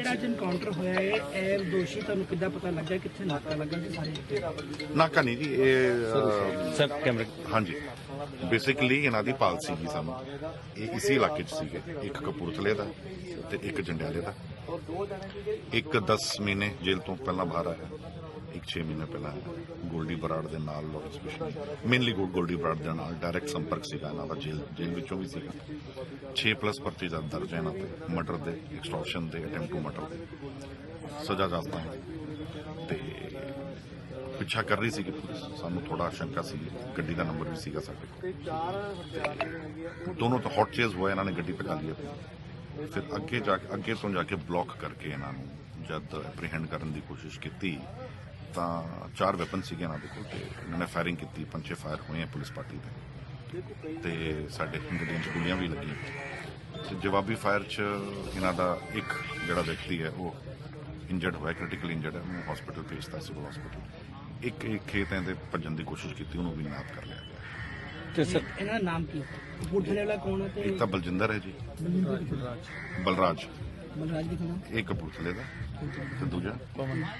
ਜਿਹੜਾ ਅੱਜ ਐਨਕਾਊਂਟਰ ਹੋਇਆ ਹੈ ਇਹ ਦੋਸ਼ੀ ਤੁਹਾਨੂੰ ਕਿੱਦਾਂ ਪਤਾ ਲੱਗਾ ਕਿੱਥੇ ਨਾਕਾ ਲੱਗਾ ਸੀ ਸਾਰੇ ਨਾਕਾ ਨਹੀਂ ਜੀ ਇਹ ਸਰ ਕੈਮਰੇ ਹਾਂਜੀ। ਬੇਸਿਕਲੀ ਇਹਨਾਂ ਦੀ ਪਾਲਸੀ ਸੀ ਸਾਨੂੰ। ਇਹ ਇਸੇ ਇਲਾਕੇ 'ਚ ਸੀਗੇ। ਇੱਕ ਕਪੂਰਥਲੇ ਦਾ ਤੇ ਇੱਕ ਜੰਡਿਆਲੇ ਦਾ। ਇੱਕ 10 ਮਹੀਨੇ ਜੇਲ੍ਹ ਤੋਂ ਪਹਿਲਾਂ ਬਾਹਰ ਆਇਆ। ਇੱਕ 6 ਮਹੀਨੇ ਪਹਿਲਾਂ ਆਇਆ। ਗੋਲਡੀ ਬਰਾੜ ਦੇ ਨਾਲ ਮੇਨਲੀ ਗੋਲਡੀ ਬਰਾੜ ਦੇ ਨਾਲ ਡਾਇਰੈਕਟ ਸੰਪਰਕ ਸੀਗਾ ਇਹਨਾਂ ਦਾ, ਜੇਲ੍ਹ ਜੇਲ੍ਹ ਵਿੱਚੋਂ ਵੀ ਸੀਗਾ। 6 ਪਲੱਸ ਪਰਚੇ ਦਾ ਦਰਜ ਹੈ ਇਹਨਾਂ ਤੇ ਮਰਡਰ ਦੇ ਐਕਸਟੋਰਸ਼ਨ ਦੇ ਅਟੈਂਪਟ ਟੂ ਮਰਡਰ ਦੇ। ਸਜ਼ਾ ਜਾਪਦਾ ਹੈ। ਤੇ ਪਿੱਛਾ ਕਰ ਰਹੀ ਸੀ ਕਿ ਸਾਨੂੰ ਥੋੜਾ ਸ਼ੰਕਾ ਸੀ, ਗੱਡੀ ਦਾ ਨੰਬਰ ਵੀ ਸੀਗਾ ਸਾਡੇ ਕੋਲ। ਦੋਨੋਂ ਤੋਂ ਹੌਟ ਚੇਜ਼ ਹੋਇਆ ਇਹਨਾਂ ਨੇ ਗੱਡੀ ਪਕਾ ਲਈ ਫਿਰ ਅੱਗੇ ਜਾ ਕੇ ਅੱਗੇ ਤੋਂ ਜਾ ਕੇ ਬਲੌਕ ਕਰਕੇ ਇਹਨਾਂ ਨੂੰ ਜਦ ਐਪਰੀਹੈਂਡ ਕਰਨ ਦੀ ਕੋਸ਼ਿਸ਼ ਕੀਤੀ ਤਾਂ ਚਾਰ ਵੈਪਨ ਸੀਗੇ ਇਹਨਾਂ ਦੇ ਕੋਲ ਤੇ ਇਹਨਾਂ ਨੇ ਫਾਇਰਿੰਗ ਕੀਤੀ ਪੰਜੇ ਫਾਇਰ ਹੋਏ ਆ ਪੁਲਿਸ ਪਾਰਟੀ ਦੇ ਤੇ ਸਾਡੇ ਗੱਡੀਆਂ 'ਚ ਗੋਲੀਆਂ ਵੀ ਲੱਗੀਆਂ। ਤੇ ਜਵਾਬੀ ਫਾਇਰ 'ਚ ਇਹਨਾਂ ਦਾ ਇੱਕ ਜਿਹੜਾ ਵਿਅਕਤੀ ਹੈ ਉਹ ਇੰਜਰਡ ਹੋਇਆ ਕ੍ਰਿਟੀਕਲ ਇੰਜਰਡ ਹੈ ਉਹਨੂੰ ਹਸਪੀਟਲ ਭੇਜਤਾ ਸਿਵਲ ਹਸਪੀਟਲ ਇੱਕ ਇੱਕ ਖੇਤ ਤੇ ਭੱਜਣ ਦੀ ਕੋਸ਼ਿਸ਼ ਕੀਤੀ ਉਹਨੂੰ ਵੀ ਨਾਪ ਕਰ ਲਿਆ ਗਿਆ। ਤੇ ਸਰ ਇਹਨਾਂ ਦਾ ਨਾਮ ਕੀ ਹੈ? ਕਪੂਰਥਲੇ ਵਾਲਾ ਕੌਣ ਹੈ ਤੇ ਇੱਕ ਤਾਂ ਬਲਜਿੰਦਰ ਹੈ ਜੀ? ਬਲਰਾਜ। ਬਲਰਾਜ ਕਿਥੋਂ ਦਾ ਇਹ ਕਪੂਰਥਲੇ ਦਾ। ਤੇ ਦੂਜਾ?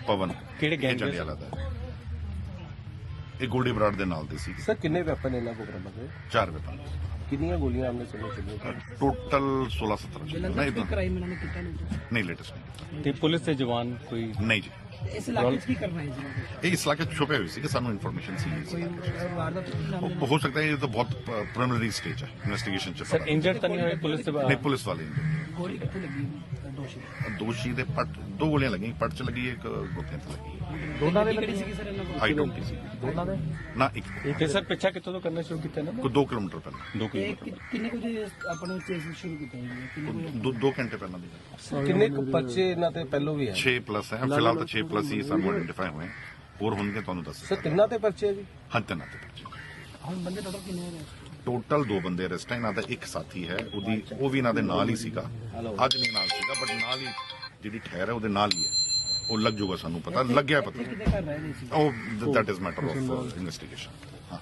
ਪਵਨ। ਕਿਹੜੇ ਇਹ gang ਦੇ ਜੰਡਿਆਲਾ ਦਾ ਹੈ। ਇਹ ਗੋਲਡੀ ਬਰਾੜ ਦੇ ਨਾਲ ਦੇ ਸੀ। ਸਰ ਕਿੰਨੇ ਵੈਪਨ ਇਹਨਾਂ ਕੋਲ ਬਰਾਮਦ ਹੋਏ? ਚਾਰ ਵੈਪਨ ਕਿੰਨੀਆਂ ਗੋਲੀਆਂ ਆਮਨੇ ਸਾਹਮਣੇ ਚੱਲੀਆਂ ਟੋਟਲ 16 17 ਜੀ ਜਲੰਧਰ ਨਹੀਂ ਚ ਤਾਂ- ਕ੍ਰਾਈਮ ਇਹਨਾਂ ਨੇ ਕੀਤਾ ਨਹੀਂ ਨਹੀਂ ਲੇਟੈਸਟ ਨਹੀਂ ਤੇ ਪੁਲਿਸ ਦੇ ਜਵਾਨ ਕੋਈ? ਨਹੀਂ ਜੀ। ਇਸ ਇਲਾਕੇ 'ਚ ਕੀ ਕਰਨਾ ਹੈ ਜੀ ਇਹ ਇਸ ਇਲਾਕੇ 'ਚ ਛੁਪੇ ਹੋਏ ਸੀ ਕਿ ਸਾਨੂੰ ਇਨਫੋਰਮੇਸ਼ਨ ਸੀ ਇਸ ਕੋਈ ਇਲਾਕੇ 'ਚ। ਵਾਰਦਾਤ ਕੁਝ ਨਾਮ ਉਹ ਹੋ ਸਕਦਾ ਹੈ ਇਹ ਤਾਂ ਬਹੁਤ ਪ੍ਰੀਲਿਮਿਨਰੀ ਸਟੇਜ ਹੈ। ਇਨਵੈਸਟੀਗੇਸ਼ਨ ਚ ਸਰ ਪਤਾ ਇੰਜਰਡ ਤਾਂ ਨਹੀਂ ਹੋਏ ਪੁਲਿਸ ਦੇ ਨਹੀਂ ਪੁਲਿਸ ਵਾਲੇ ਨੇ। ਗੋਲੀ ਕਿੱਥੇ ਲੱਗੀ? ਦੋਸ਼ੀ। ਦੋਸ਼ੀ ਦੇ ਪੱਟ ਦੋ ਗੋਲੀਆਂ ਲੱਗੀਆਂ ਪੱਟ ਚ ਲੱਗੀ ਇੱਕ ਗੁੱਟਿਆਂ ਤੇ ਲੱਗੀ। ਦੋਨਾਂ ਦੇ ਕਿਹੜੀ ਸੀਗੀ ਸਰ ਇਹਨਾਂ ਕੋਲ? I don't see. ਦੋਨਾਂ ਦੇ? ਨਾ ਇੱਕ। ਤੇ ਸਰ ਪਿੱਛਾ ਕਿੱਥੋਂ ਤੋਂ ਕਰਨਾ ਸ਼ੁਰੂ ਕੀਤਾ ਨਾ? ਕੋਈ 2 ਕਿਲੋਮੀਟਰ ਪਹਿਲਾਂ। ਦੋ ਇਹ ਕਿਲੋਮੀਟਰ। ਕਿ- ਕਿੰਨੇ ਕੁ ਵਜੇ ਆਪਣੇ ਚੇਸ ਸ਼ੁਰੂ ਕੀਤਾ ਜੀ? ਕਿੰਨੇ ਕੁ? ਦੋ ਦੋ ਘੰਟੇ ਪਹਿਲਾਂ ਦੀ ਕਿੰਨੇ ਕੁ ਪਰਚੇ ਇਹਨਾਂ ਤੇ ਪਹਿਲੋਂ ਵੀ ਹੈ 6 ਪਲੱਸ ਹੈ। ਫਿਲਹਾਲ ਤਾਂ 6 ਪਲੱਸ ਹੀ ਸਾਨੂੰ ਆਇਡੈਂਟੀਫਾਈ ਹੋਏ ਹੋਰ ਹੋਣਗੇ ਤੁਹਾਨੂੰ ਦੱਸ ਸਰ ਤਿੰਨਾਂ ਤੇ ਪਰਚੇ ਹੈ ਜੀ? ਹਾਂ ਤਿੰਨਾਂ ਤੇ ਪਰਚੇ। ਹੁਣ ਬੰਦੇ ਟੋਟਲ ਕਿੰਨੇ ਹੋ ਗਏ ਟੋਟਲ ਦੋ ਬੰਦੇ ਅਰੈਸਟ ਹੈ ਇਹਨਾਂ ਦਾ ਇੱਕ ਸਾਥੀ ਹੈ ਉਹਦੀ ਉਹ ਵੀ ਇਹਨਾਂ ਦੇ ਨਾਲ ਹੀ ਸੀਗਾ। ਅੱਜ ਨਹੀਂ ਨਾਲ ਸੀਗਾ ਬਟ ਨਾਲ ਹੀ ਜਿਹੜੀ ਠਹਿਰ ਹੈ ਉਹਦੇ ਨਾਲ ਹੀ ਹੈ। ਉਹ ਲੱਗ ਜਾਊਗਾ ਸਾਨੂੰ ਪਤਾ ਲੱਗਿਆ ਪਤਾ। ਉਹ that is matter of investigation ਹਾਂ।